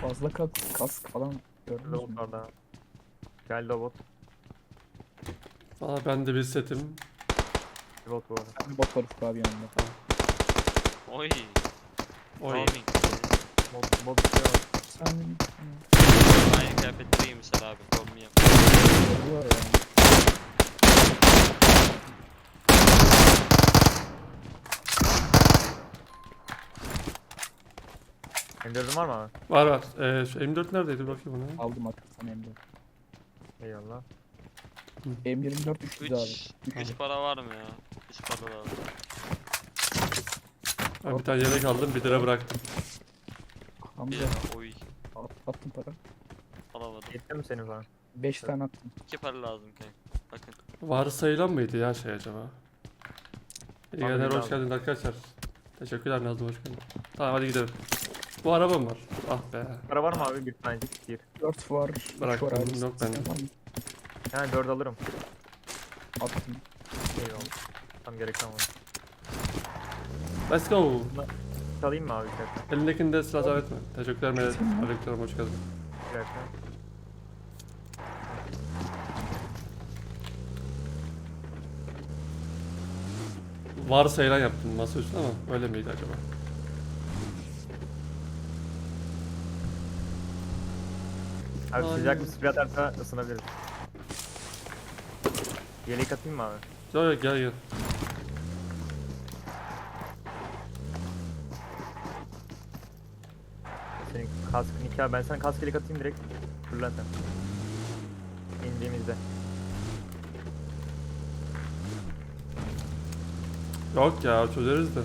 Fazla kask, kask falan gördünüz mü? daha. Geldi robot. Valla ben de bir setim. Robot bu arada. Bir bot var abi yanında. Oy. Oy. Roaming. Mod, mod bir şey var. Sen Aynı kıyafetleri giymişler abi. Roaming yap. var ya. M4'ün var mı abi? Var var. Ee, şu M4 neredeydi bakayım ona. Aldım artık sana M4. Eyvallah. M24 300 abi. 3 3 para var mı ya? 3 para lazım. Ben bir tane yelek aldım bir lira bıraktım. Bir Hamza. Oy. at, attım para. Alamadım. Yetti mi senin falan? 5 tane attım. 2 para lazım kanka. Bakın. Varsayılan mıydı ya şey acaba? İyi Abi günler hoş lazım. geldin arkadaşlar. Teşekkürler Nazlı hoş geldin. Tamam hadi gidelim. Bu arabam var. Ah be. Para var mı abi? Bir tane bir. 4 var. 3 Bıraktım, var abi. yok bende. Tamam, Yani 4 alırım. Attım. Eyvallah. Tam gerek kalmadı. Let's go. Çalayım mı abi dakika? Elindekini de silah etme. Teşekkürler Melek. Aleykümselam hoş geldin. Bir dakika. Varsayılan yaptım masa üstüne ama öyle miydi acaba? Abi Aynen. sıcak bir sprey atarsa ısınabiliriz. Yelek atayım mı abi? Yok gel gel. Senin kaskın iki abi. Ben sana kask yelek atayım direkt. Fırlat sen. İndiğimizde. Yok ya çözeriz de.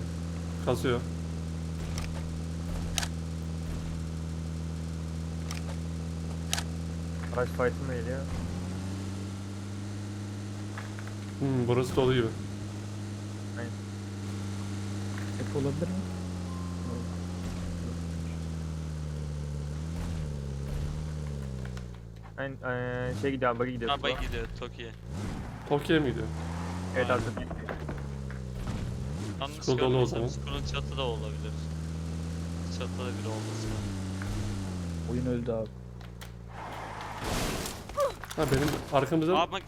Kasıyor. Araç fight'ın da geliyor. Hmm, burası dolu gibi. Hep olabilir mi? Ben eee, şey gidiyor abi, buggy gidiyor. Araba gidiyor Tokyo'ya. Tokyo'ya mı gidiyor? Evet abi. Yalnız School dolu o görmüyorsam zaman. School'un çatıda olabilir. Çatıda biri olması lazım. Oyun öldü abi. Ha benim arkamızda Abi bak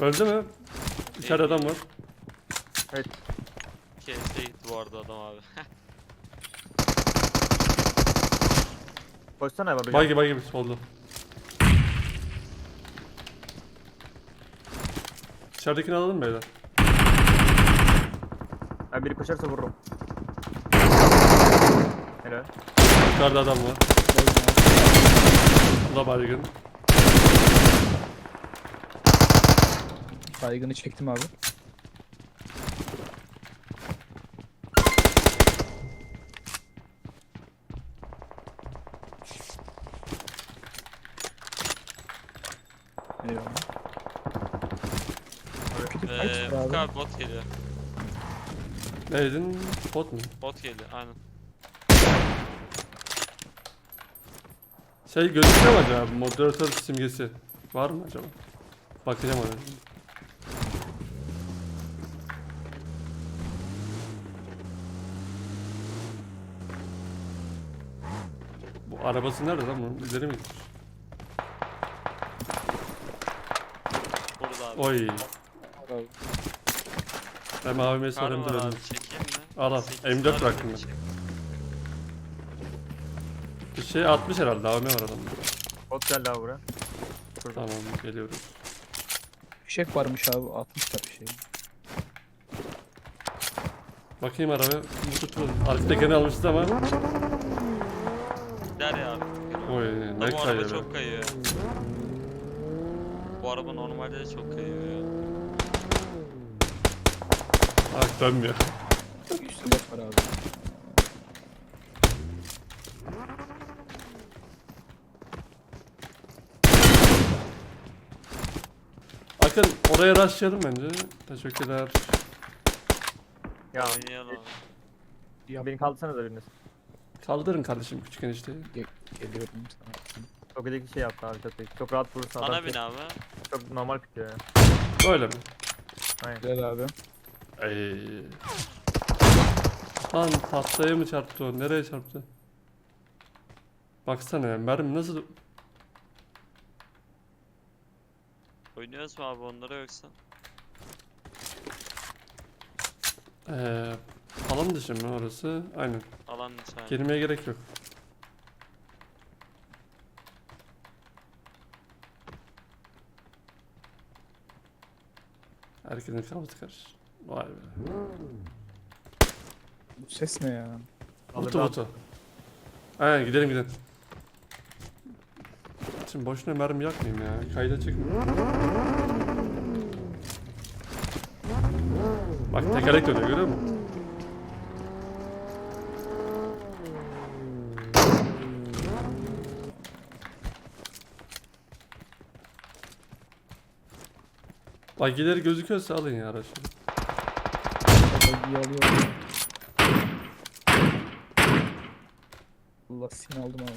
öldü mü? İçeride adam var. Evet. KS'e gitti bu arada adam abi. Koşsana abi. Bay bay gibi solda. İçeridekini alalım beyler? Abi biri koşarsa vururum. Helal. Yukarıda adam var. Bu da baygın. Baygını çektim abi. Eyvallah. Eee bot geliyor. Neydin? Bot mu? Bot geliyor aynen. Şey gözüküyor mu acaba? Moderatör simgesi. Var mı acaba? Bakacağım ona. Arabası nerede lan bunun? İleri mi gitmiş? Burada abi. Oy. Abi. Kar sorayım var da abi dedim. çekeyim mi? Al al. Sekiz M4 tane bıraktım ben. çek. Bir şey atmış herhalde. AVM var adamda. Bot geldi abi buraya. Tamam geliyoruz. Fişek varmış abi. Atmışlar bir şey. Bakayım araba. Bu tutmadı. Arka tekerini almışız ama. Ama bu araba çok kayıyor. Bu araba normalde de çok kayıyor ya. Ah dönmüyor. Üstü boş ver abi. Akın oraya rastlayalım bence. Teşekkürler. Ya, ya beni kaldırsanız biriniz. Kaldırın kardeşim küçük enişteyi geliyorum sana. Çok iyi şey yaptı abi çok. Çok rahat vurursun. Bana adam bin çok, abi. çok normal bitiyor ya. Böyle mi? Aynen. Gel abi. Ay. Lan tahtaya mı çarptı o? Nereye çarptı? Baksana ya mermi nasıl... Oynuyoruz mu abi onlara yoksa? Ee, alan dışı mı orası? Aynen. Alan dışı abi. Girmeye gerek yok. Herkesin kafası karışır. Vay be. Bu ses ne ya? Butu butu. Aynen gidelim gidelim. Şimdi boşuna mermi yakmayayım ya. Kayda çıkmıyor. Bak tekerlek dönüyor görüyor musun? Bagileri gözüküyorsa alın ya araçları. Bagiyi alıyorum. Allah seni aldım abi.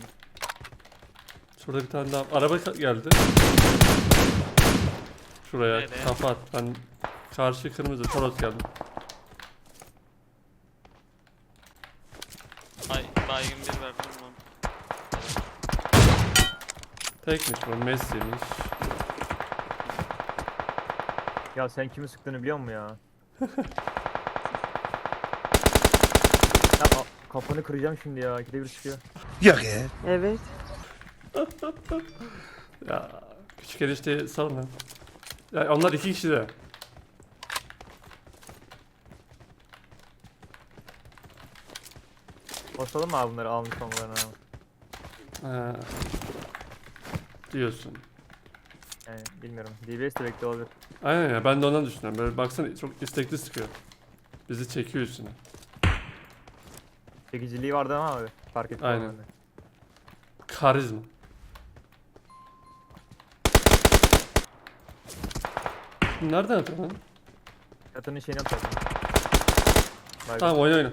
Şurada bir tane daha araba ka- geldi. Şuraya Nereye? kafa at. Ben karşı kırmızı Toros geldim. Ay baygın bir verdim ben. Tekmiş bu Messi'miş. Ya sen kimi sıktığını biliyor musun ya? ya a- kafanı kıracağım şimdi ya. İkide bir çıkıyor. Evet. Ya küçük enişteyi salma. Ya onlar iki kişi de. Basalım mı abi bunları almış olmalarına? Ha. Diyorsun. Yani bilmiyorum. DBS de bekliyor olabilir. Aynen ya ben de ondan düşünüyorum. Böyle baksana çok istekli sıkıyor. Bizi çekiyor üstüne. Çekiciliği vardı ama abi. Fark ettim. Aynen. ben de. Karizma. Nereden atıyor lan? Çatının şeyini atalım. Vay be. Tamam oyna oyna.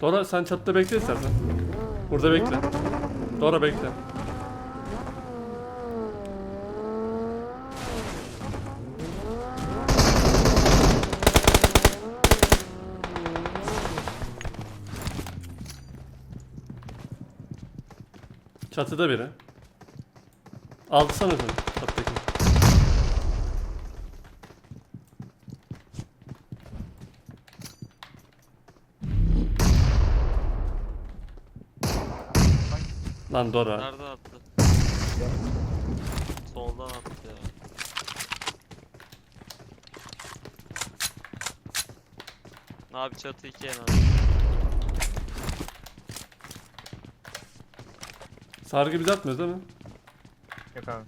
Dora sen çatıda bekle istersen. Burada bekle. Dora bekle. Çatıda biri. Alsana sen çattaki. Lan Dora. Nereden attı? Soldan attı ya. Ne abi çatı iki en az. Sargı biz atmıyoruz değil mi? Yok abi.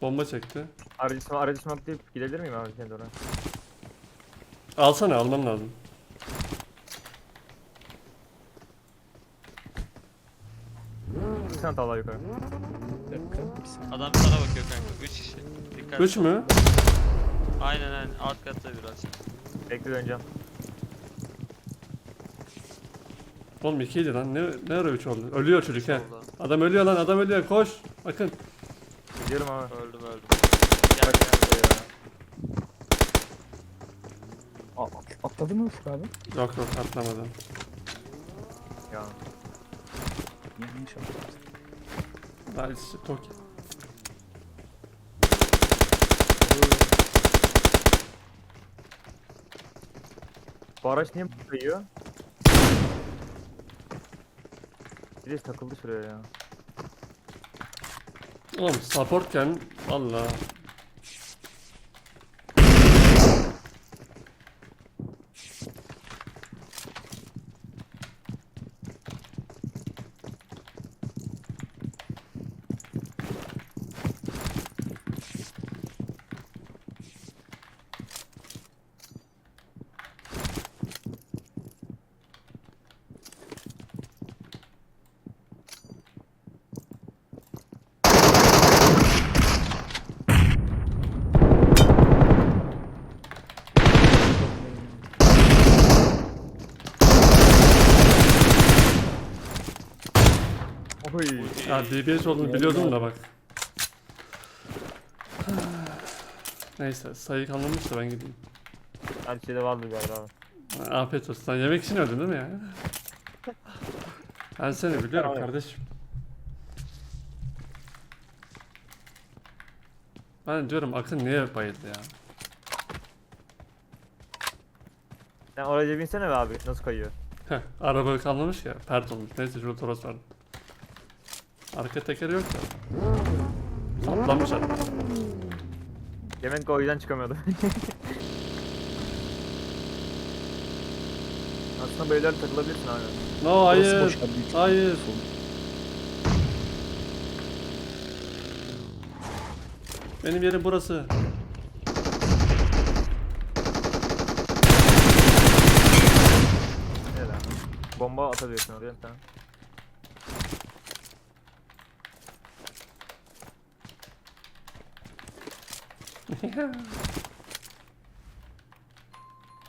Bomba çekti. Aracı, aracı smokelayıp gidebilir miyim abi kendi oraya? Alsana almam lazım. Sen at Allah yukarı. Adam sana bakıyor kanka. 3 kişi. Dikkat. 3 mü? Aynen aynen. Alt katta biraz. Bekle döneceğim. Oğlum 2'ydi lan. Ne, ne ara 3 oldu? Ölüyor çocuk he. Solda. Adam ölüyor lan adam ölüyor koş. Bakın. Gidiyorum abi. Öldüm öldüm. Bak Gel. ya. Aa, at- atladı mı Ufuk abi? Yok yok atlamadım. Ya. Yanlış atladı. İşte Toki. Bu araç niye kayıyor? Birisi takıldı şuraya ya. Oğlum supportken valla. Ya DBS olduğunu biliyordum da bak. Neyse sayı kalmamış da ben gideyim. Her şeyde vardı galiba abi. Afiyet olsun. Sen yemek için öldün değil mi ya? Ben seni biliyorum kardeşim. Ben diyorum Akın niye bayıldı ya? Sen oraya binsene be abi. Nasıl kayıyor? Heh, araba kalmamış ya, olmuş. Neyse şurada Toros var. Arka tekeri yok da. Saplanmış. Demek ki o yüzden çıkamıyordu. Aslında böyle takılabilirsin abi. No hayır. Hayır. Benim yerim burası. Ne lan? Bomba atabiliyorsun oraya bir tane.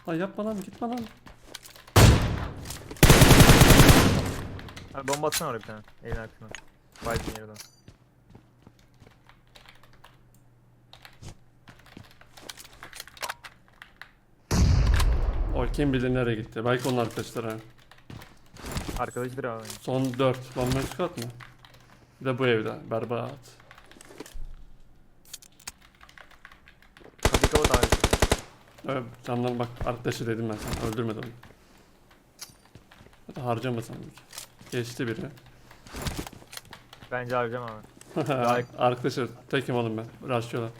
Lan yapma lan gitme lan. Abi bomba atsana oraya bir tane. Evin arkasına. Baydın yerden. O kim bilir nereye gitti. Belki onun arkadaşları. ha. Arkadaşıdır abi. Son 4. Bomba çıkart mı? Bir de bu evde. Berbat. Evet, candan bak arkadaşı dedim ben sana. Öldürmedi onu. Hadi harcama sandık. Geçti biri. Bence harcam abi. Arkadaşı tekim oğlum ben. Raşıyorlar.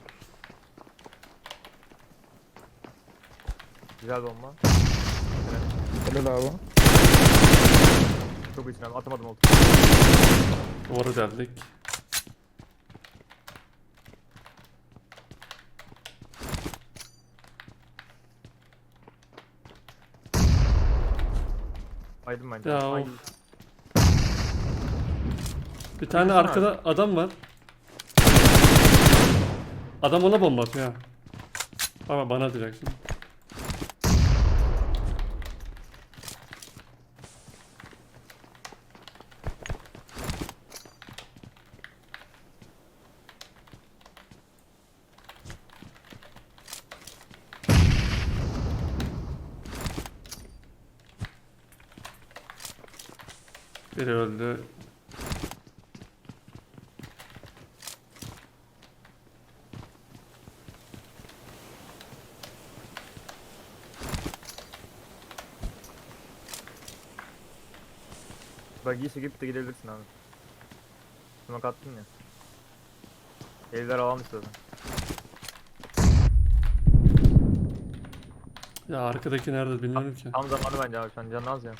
Güzel bomba. Helal abi. Çok iyisin abi. Atamadım oldu. Duvarı deldik. Baydım bence. Ya Ay, of. Bir tane Baksana arkada adam var. Adam ona bomba atıyor ha. Ama bana atacak şimdi. Biri öldü. Buggy'yi çekip de gidebilirsin abi. Smoke attın ya. Evler alan istiyorsan. Ya arkadaki nerede bilmiyorum ki. Tam zamanı bence abi şu an canın az ya.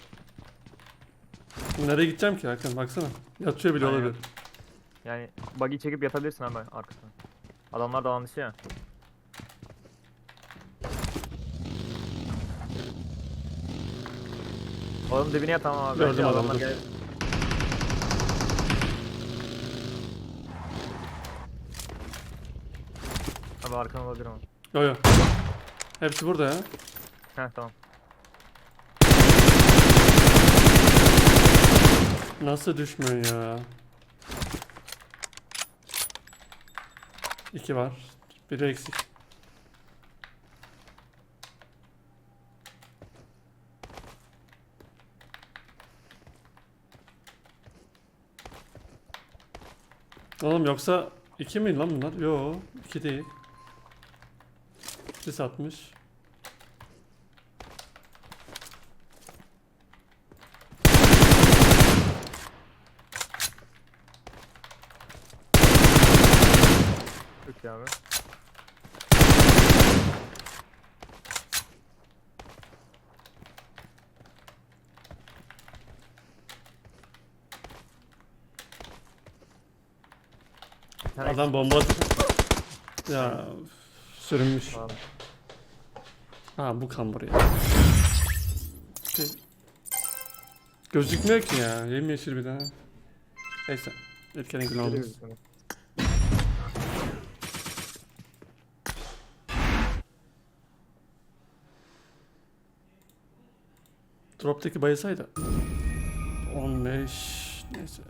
Nereye gideceğim ki Hakan baksana. Yatıyor bile Aynen. olabilir. Yani buggy çekip yatabilirsin abi arkasına. Adamlar da alan dışı ya. Oğlum dibine yat ama abi. Gördüm adamı, dur. Abi arkan olabilir ama. Yo yo. Hepsi burada ya. Heh tamam. Nasıl düşmüyor ya? İki var. Biri eksik. Oğlum yoksa iki mi lan bunlar? Yo, iki değil. Sis atmış. Abi. Adam bomba atıyor. Ya sürünmüş. abi. Ha bu kan buraya. Şey, gözükmüyor ki ya. Yemyeşil bir daha. Neyse. İlkenin günü olmaz. Drop'taki bayılsaydı. 15 neyse.